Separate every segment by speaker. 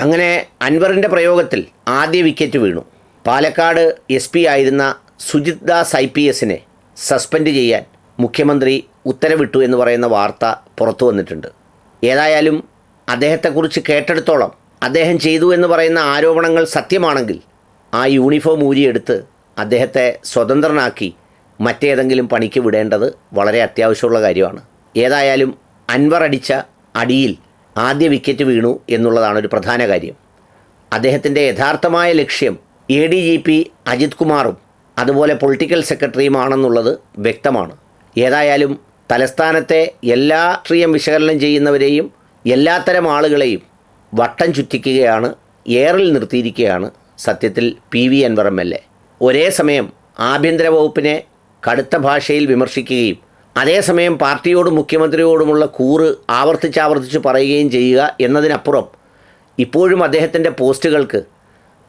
Speaker 1: അങ്ങനെ അൻവറിന്റെ പ്രയോഗത്തിൽ ആദ്യ വിക്കറ്റ് വീണു. പാലക്കാട് എസ് പി ആയിരുന്ന സുജിത് ദാസ് ഐ പി എസിനെ സസ്പെൻഡ് ചെയ്യാൻ മുഖ്യമന്ത്രി ഉത്തരവിട്ടു എന്ന് പറയുന്ന വാർത്ത പുറത്തു വന്നിട്ടുണ്ട്. ഏതായാലും അദ്ദേഹത്തെക്കുറിച്ച് കേട്ടെടുത്തോളം അദ്ദേഹം ചെയ്തു എന്ന് പറയുന്ന ആരോപണങ്ങൾ സത്യമാണെങ്കിൽ ആ യൂണിഫോം ഊരിയെടുത്ത് അദ്ദേഹത്തെ സ്വതന്ത്രനാക്കി മറ്റേതെങ്കിലും പണിക്ക് വിടേണ്ടത് വളരെ അത്യാവശ്യമുള്ള കാര്യമാണ്. ഏതായാലും അൻവർ അടിച്ച അടിയിൽ ആദ്യ വിക്കറ്റ് വീണു എന്നുള്ളതാണ് ഒരു പ്രധാന കാര്യം. അദ്ദേഹത്തിന്റെ യഥാർത്ഥമായ ലക്ഷ്യം A D G P Ajith കുമാറും അതുപോലെ പൊളിറ്റിക്കൽ സെക്രട്ടറിയുമാണെന്നുള്ളത് വ്യക്തമാണ്. ഏതായാലും തലസ്ഥാനത്തെ എല്ലാ രാഷ്ട്രീയം വിശകലനം ചെയ്യുന്നവരെയും എല്ലാത്തരം ആളുകളെയും വട്ടം ചുറ്റിക്കുകയാണ് ഏറിൽ നിർത്തിയിരിക്കുകയാണ് സത്യത്തിൽ P V Anvar M L A ഒരേ സമയം ആഭ്യന്തര വകുപ്പിനെ കടുത്ത ഭാഷയിൽ വിമർശിക്കുകയും അതേസമയം പാർട്ടിയോടും മുഖ്യമന്ത്രിയോടുമുള്ള കൂറ് ആവർത്തിച്ചാവർത്തിച്ച് പറയുകയും ചെയ്യുക എന്നതിനപ്പുറം ഇപ്പോഴും അദ്ദേഹത്തിന്റെ പോസ്റ്റുകൾക്ക്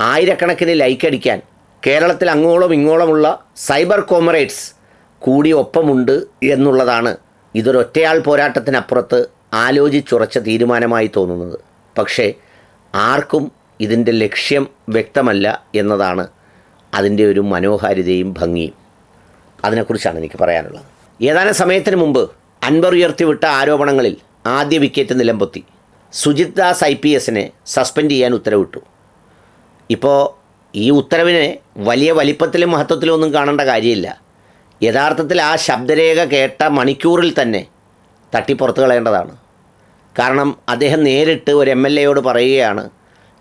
Speaker 1: ആയിരക്കണക്കിന് ലൈക്ക് അടിക്കാൻ കേരളത്തിൽ അങ്ങോളം ഇങ്ങോളമുള്ള സൈബർ കോമറേറ്റ്സ് കൂടി ഒപ്പമുണ്ട് എന്നുള്ളതാണ് ഇതൊരൊറ്റയാൾ പോരാട്ടത്തിനപ്പുറത്ത് ആലോചിച്ചുറച്ച തീരുമാനമായി തോന്നുന്നത്. പക്ഷേ ആർക്കും ഇതിന്റെ ലക്ഷ്യം വ്യക്തമല്ല എന്നതാണ് അതിന്റെ ഒരു മനോഹാരിതയും ഭംഗിയും. അതിനെക്കുറിച്ചാണ് എനിക്ക് പറയാനുള്ളത്. ഏതാനും സമയത്തിന് മുമ്പ് അൻവർ ഉയർത്തിവിട്ട ആരോപണങ്ങളിൽ ആദ്യ വിക്കറ്റ് നിലംപൊത്തി. സുജിത് ദാസ് ഐ പി എസിനെ സസ്പെൻഡ് ചെയ്യാൻ ഉത്തരവിട്ടു. ഇപ്പോൾ ഈ ഉത്തരവിനെ വലിയ വലിപ്പത്തിലും മഹത്വത്തിലും ഒന്നും കാണേണ്ട കാര്യമില്ല. യഥാർത്ഥത്തിൽ ആ ശബ്ദരേഖ കേട്ട മണിക്കൂറിൽ തന്നെ തട്ടിപ്പുറത്ത് കളയേണ്ടതാണ്. കാരണം അദ്ദേഹം നേരിട്ട് ഒരു എം എൽ എയോട് പറയുകയാണ്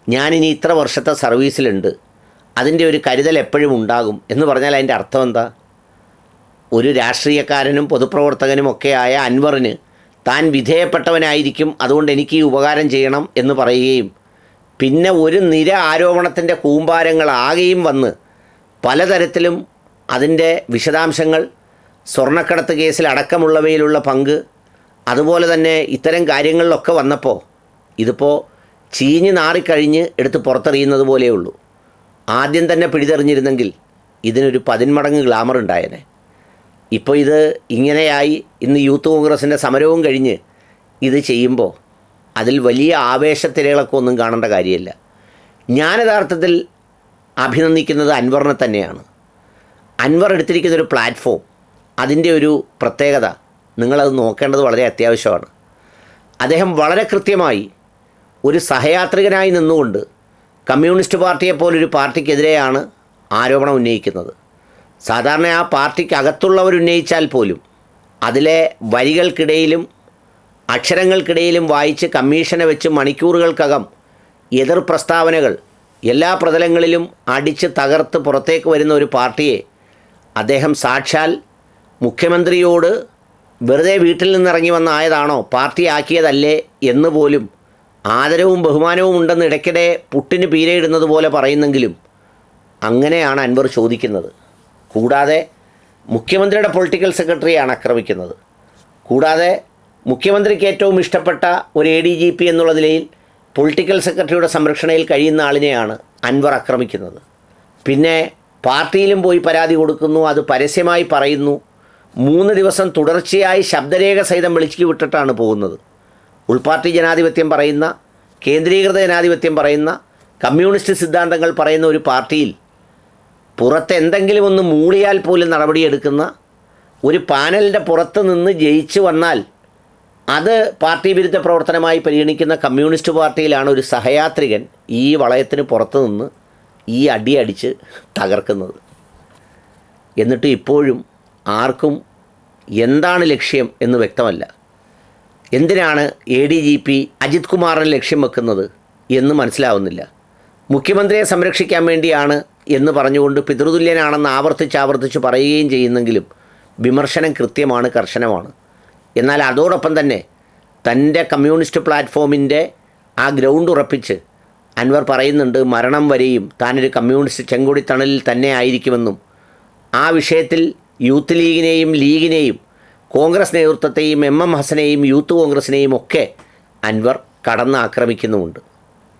Speaker 1: ഞാനിനി ഇത്ര വർഷത്തെ സർവീസിലുണ്ട്. അതിന്റെ ഒരു കരുതൽ എപ്പോഴും ഉണ്ടാകും. എന്ന് പറഞ്ഞാൽ അതിന്റെ അർത്ഥം എന്താ? ഒരു രാഷ്ട്രീയക്കാരനും പൊതുപ്രവർത്തകനും ആയ അൻവറിന് താൻ വിധേയപ്പെട്ടവനായിരിക്കും അതുകൊണ്ട് എനിക്ക് ഈ ഉപകാരം ചെയ്യണം എന്ന് പറയുകയും പിന്നെ ഒരു നിര ആരോപണത്തിന്റെ കൂമ്പാരങ്ങളാകെയും വന്ന് പലതരത്തിലും അതിന്റെ വിശദാംശങ്ങൾ സ്വർണക്കടത്ത് കേസിൽ അടക്കമുള്ളവയിലുള്ള പങ്ക് അതുപോലെ തന്നെ ഇത്തരം കാര്യങ്ങളിലൊക്കെ വന്നപ്പോൾ ഇതിപ്പോൾ ചീഞ്ഞ് നാറിക്കഴിഞ്ഞ് എടുത്ത് പുറത്തെറിയുന്നത് പോലെയുള്ളൂ. ആദ്യം തന്നെ പിടിതെറിഞ്ഞിരുന്നെങ്കിൽ ഇതിനൊരു പതിന്മടങ്ങ് ഗ്ലാമർ ഉണ്ടായേനെ ഇപ്പോൾ ഇത് ഇങ്ങനെയായി ഇന്ന് യൂത്ത് കോൺഗ്രസിന്റെ സമരവും കഴിഞ്ഞ് ഇത് ചെയ്യുമ്പോൾ അതിൽ വലിയ ആവേശത്തിരകളൊക്കെ ഒന്നും കാണേണ്ട കാര്യമില്ല. ഞാൻ യഥാർത്ഥത്തിൽ അഭിനന്ദിക്കുന്നത് അൻവറിനെ തന്നെയാണ്. അൻവർ എടുത്തിരിക്കുന്ന ഒരു പ്ലാറ്റ്ഫോം അതിന്റെ ഒരു പ്രത്യേകത നിങ്ങളത് നോക്കേണ്ടത് വളരെ അത്യാവശ്യമാണ്. അദ്ദേഹം വളരെ കൃത്യമായി ഒരു സഹയാത്രികനായി നിന്നുകൊണ്ട് കമ്മ്യൂണിസ്റ്റ് പാർട്ടിയെപ്പോലൊരു പാർട്ടിക്കെതിരെയാണ് ആരോപണം ഉന്നയിക്കുന്നത്. സാധാരണ ആ പാർട്ടിക്ക് അകത്തുള്ളവർ ഉന്നയിച്ചാൽ പോലും അതിലെ വരികൾക്കിടയിലും അക്ഷരങ്ങൾക്കിടയിലും വായിച്ച് കമ്മീഷനെ വെച്ച് മണിക്കൂറുകൾക്കകം എതിർ പ്രസ്താവനകൾ എല്ലാ പ്രതലങ്ങളിലും അടിച്ച് തകർത്ത് പുറത്തേക്ക് വരുന്ന ഒരു പാർട്ടിയെ അദ്ദേഹം സാക്ഷാൽ മുഖ്യമന്ത്രിയോട് വെറുതെ വീട്ടിൽ നിന്നിറങ്ങി വന്ന ആയതാണോ പാർട്ടി ആക്കിയതല്ലേ എന്ന് പോലും ആദരവും ബഹുമാനവും ഉണ്ടെന്ന് ഇടയ്ക്കിടെ പുട്ടിന് പീരയിടുന്നത് പോലെ പറയുന്നെങ്കിലും അങ്ങനെയാണ് അൻവർ ചോദിക്കുന്നത്. കൂടാതെ മുഖ്യമന്ത്രിയുടെ പൊളിറ്റിക്കൽ സെക്രട്ടറിയാണ് ആക്രമിക്കുന്നത്. കൂടാതെ മുഖ്യമന്ത്രിക്ക് ഏറ്റവും ഇഷ്ടപ്പെട്ട ഒരു എ ഡി ജി പി എന്നുള്ള നിലയിൽ പൊളിറ്റിക്കൽ സെക്രട്ടറിയുടെ സംരക്ഷണയിൽ കഴിയുന്ന ആളിനെയാണ് അൻവർ ആക്രമിക്കുന്നത്. പിന്നെ പാർട്ടിയിലും പോയി പരാതി കൊടുക്കുന്നു അത് പരസ്യമായി പറയുന്നു. മൂന്ന് ദിവസം തുടർച്ചയായി ശബ്ദരേഖ സഹിതം വിളിച്ചു വിട്ടിട്ടാണ് പോകുന്നത്. ഉൾപാർട്ടി ജനാധിപത്യം പറയുന്ന കേന്ദ്രീകൃത ജനാധിപത്യം പറയുന്ന കമ്മ്യൂണിസ്റ്റ് സിദ്ധാന്തങ്ങൾ പറയുന്ന ഒരു പാർട്ടിയിൽ പുറത്ത് എന്തെങ്കിലും ഒന്ന് മൂളിയാൽ പോലും നടപടിയെടുക്കുന്ന ഒരു പാനലിന്റെ പുറത്ത് നിന്ന് ജയിച്ചു വന്നാൽ അത് പാർട്ടി വിരുദ്ധ പ്രവർത്തനമായി പരിഗണിക്കുന്ന കമ്മ്യൂണിസ്റ്റ് പാർട്ടിയിലാണ് ഒരു സഹയാത്രികൻ ഈ വളയത്തിന് പുറത്ത് നിന്ന് ഈ അടിയടിച്ച് തകർക്കുന്നത്. എന്നിട്ട് ഇപ്പോഴും ആർക്കും എന്താണ് ലക്ഷ്യം എന്ന് വ്യക്തമല്ല. എന്തിനാണ് A D G P Ajith കുമാറിന് ലക്ഷ്യം വെക്കുന്നത് എന്ന് മനസ്സിലാവുന്നില്ല. മുഖ്യമന്ത്രിയെ സംരക്ഷിക്കാൻ വേണ്ടിയാണ് എന്ന് പറഞ്ഞുകൊണ്ട് പിതൃതുല്യനാണെന്ന് ആവർത്തിച്ച് ആവർത്തിച്ച് പറയുകയും ചെയ്യുന്നെങ്കിലും വിമർശനം കൃത്യമാണ് കർശനമാണ്. എന്നാൽ അതോടൊപ്പം തന്നെ തന്റെ കമ്മ്യൂണിസ്റ്റ് പ്ലാറ്റ്ഫോമിന്റെ ആ ഗ്രൗണ്ട് ഉറപ്പിച്ച് അൻവർ പറയുന്നുണ്ട് മരണം വരെയും താനൊരു കമ്മ്യൂണിസ്റ്റ് ചെങ്കൊടിത്തണലിൽ തന്നെ ആയിരിക്കുമെന്നും. ആ വിഷയത്തിൽ യൂത്ത് ലീഗിനെയും ലീഗിനെയും കോൺഗ്രസ് നേതൃത്വത്തെയും എം എം ഹസനെയും യൂത്ത് കോൺഗ്രസിനെയും ഒക്കെ അൻവർ കടന്ന് ആക്രമിക്കുന്നുമുണ്ട്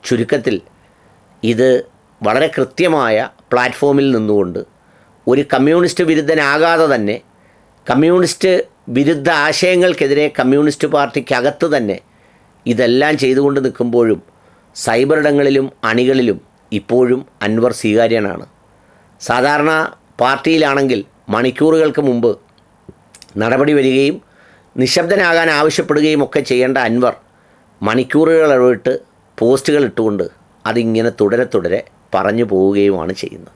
Speaker 1: ചുരുക്കത്തിൽ ഇത് വളരെ കൃത്യമായ പ്ലാറ്റ്ഫോമിൽ നിന്നുകൊണ്ട് ഒരു കമ്മ്യൂണിസ്റ്റ് വിരുദ്ധനാകാതെ തന്നെ കമ്മ്യൂണിസ്റ്റ് വിരുദ്ധ ആശയങ്ങൾക്കെതിരെ കമ്മ്യൂണിസ്റ്റ് പാർട്ടിക്കകത്ത് തന്നെ ഇതെല്ലാം ചെയ്തുകൊണ്ട് നിൽക്കുമ്പോഴും സൈബറിടങ്ങളിലും അണികളിലും ഇപ്പോഴും അൻവർ സ്വീകാര്യനാണ്. സാധാരണ പാർട്ടിയിലാണെങ്കിൽ മണിക്കൂറുകൾക്ക് മുമ്പ് നടപടി വരികയും നിശബ്ദനാകാൻ ആവശ്യപ്പെടുകയും ഒക്കെ ചെയ്യേണ്ട അൻവർ മണിക്കൂറുകൾ ഇടവിട്ട് പോസ്റ്റുകൾ ഇട്ടുകൊണ്ട് അതിങ്ങനെ തുടരെ തുടരെ പറഞ്ഞു പോവുകയുമാണ് ചെയ്യുന്നത്.